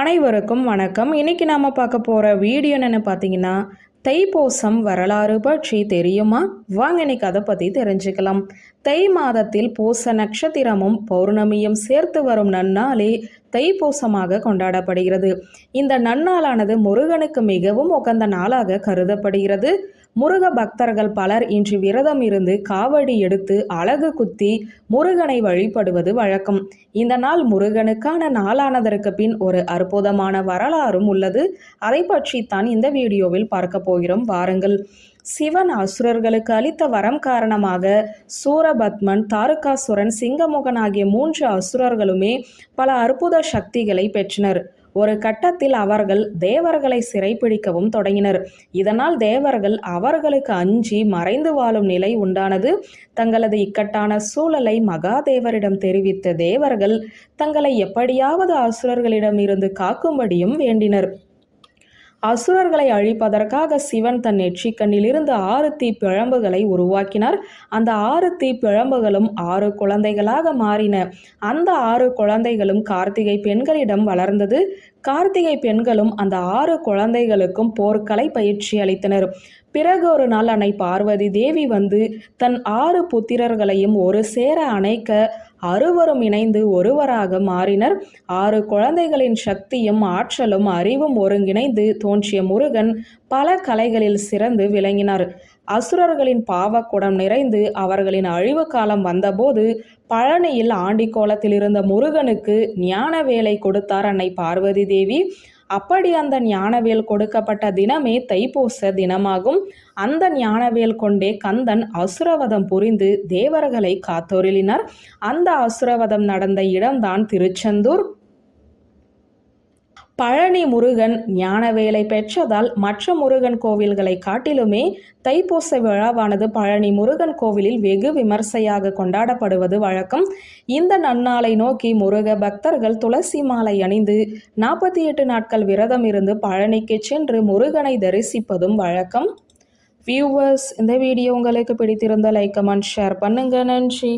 அனைவருக்கும் வணக்கம். இன்னைக்கு நாம் பார்க்க போகிற வீடியோ என்னென்னு பார்த்தீங்கன்னா தைப்பூசம் வரலாறு பற்றி தெரியுமா? வாங்க இன்னைக்கு அதை பற்றி தெரிஞ்சுக்கலாம். தை மாதத்தில் பூச நட்சத்திரமும் பௌர்ணமியும் சேர்த்து வரும் நன்னாளே தைப்பூசமாக கொண்டாடப்படுகிறது. இந்த நன்னாளானது முருகனுக்கு மிகவும் உகந்த நாளாக கருதப்படுகிறது. முருக பக்தர்கள் பலர் இன்று விரதம் இருந்து காவடி எடுத்து அழகு குத்தி முருகனை வழிபடுவது வழக்கம். இந்த நாள் முருகனுக்கான நாளானதற்கு பின் ஒரு அற்புதமான வரலாறும் உள்ளது. அதை பற்றித்தான் இந்த வீடியோவில் பார்க்க போகிறோம். வாருங்கள். சிவன் அசுரர்களுக்கு அளித்த வரம் காரணமாக சூரபத்மன் தாருகாசுரன் சிங்கமுகன் ஆகிய மூன்று அசுரர்களுமே பல அற்புத சக்திகளை பெற்றனர். ஒரு கட்டத்தில் அவர்கள் தேவர்களை சிறைப்பிடிக்கவும் தொடங்கினர். இதனால் தேவர்கள் அவர்களுக்கு அஞ்சி மறைந்து வாழும் நிலை உண்டானது. தங்களது இக்கட்டான சூழலை மகாதேவரிடம் தெரிவித்த தேவர்கள் தங்களை எப்படியாவது அசுரர்களிடம் இருந்து காக்கும்படியும் வேண்டினர். அசுரர்களை அழிப்பதற்காக சிவன் தன் நெற்றிக்கண்ணிலிருந்து ஆறு தீ பிழம்புகளை உருவாக்கினார். அந்த ஆறு தீ பிழம்புகளும் ஆறு குழந்தைகளாக மாறின. அந்த ஆறு குழந்தைகளும் கார்த்திகை பெண்களிடம் வளர்ந்தது. கார்த்திகை பெண்களும் அந்த ஆறு குழந்தைகளுக்கும் போர்க்கலை பயிற்சி அளித்தனர். பிறகு ஒரு நாள் அன்னை பார்வதி தேவி வந்து தன் ஆறு புத்திரர்களையும் ஒரு சேர அணைக்க அறுவரும் இணைந்து ஒருவராக மாறினர். ஆறு குழந்தைகளின் சக்தியும் ஆற்றலும் அறிவும் ஒருங்கிணைந்து தோன்றிய முருகன் பல கலைகளில் சிறந்து விளங்கினார். அசுரர்களின் பாவக்குடம் நிறைந்து அவர்களின் அழிவு காலம் வந்தபோது பழனியில் ஆண்டிக்கோலத்தில் இருந்த முருகனுக்கு ஞான வேலை கொடுத்தார் அன்னை பார்வதி தேவி. அப்படி அந்த ஞானவேல் கொடுக்கப்பட்ட தினமே தைப்பூச தினமாகும். அந்த ஞானவேல் கொண்டே கந்தன் அசுரவதம் புரிந்து தேவர்களை காத்தொருளினார். அந்த அசுரவதம் நடந்த இடம்தான் திருச்செந்தூர். பழனி முருகன் ஞானவேலை பெற்றதால் மற்ற முருகன் கோவில்களை காட்டிலுமே தைப்பூச விழாவானது பழனி முருகன் கோவிலில் வெகு விமர்சையாக கொண்டாடப்படுவது வழக்கம். இந்த நன்னாளை நோக்கி முருக பக்தர்கள் துளசி மாலை அணிந்து நாற்பத்தி எட்டு நாட்கள் விரதம் இருந்து பழனிக்கு சென்று முருகனை தரிசிப்பதும் வழக்கம். வியூவர்ஸ் இந்த வீடியோ உங்களுக்கு பிடித்திருந்த லைக் கமெண்ட் ஷேர் பண்ணுங்க. நன்றி.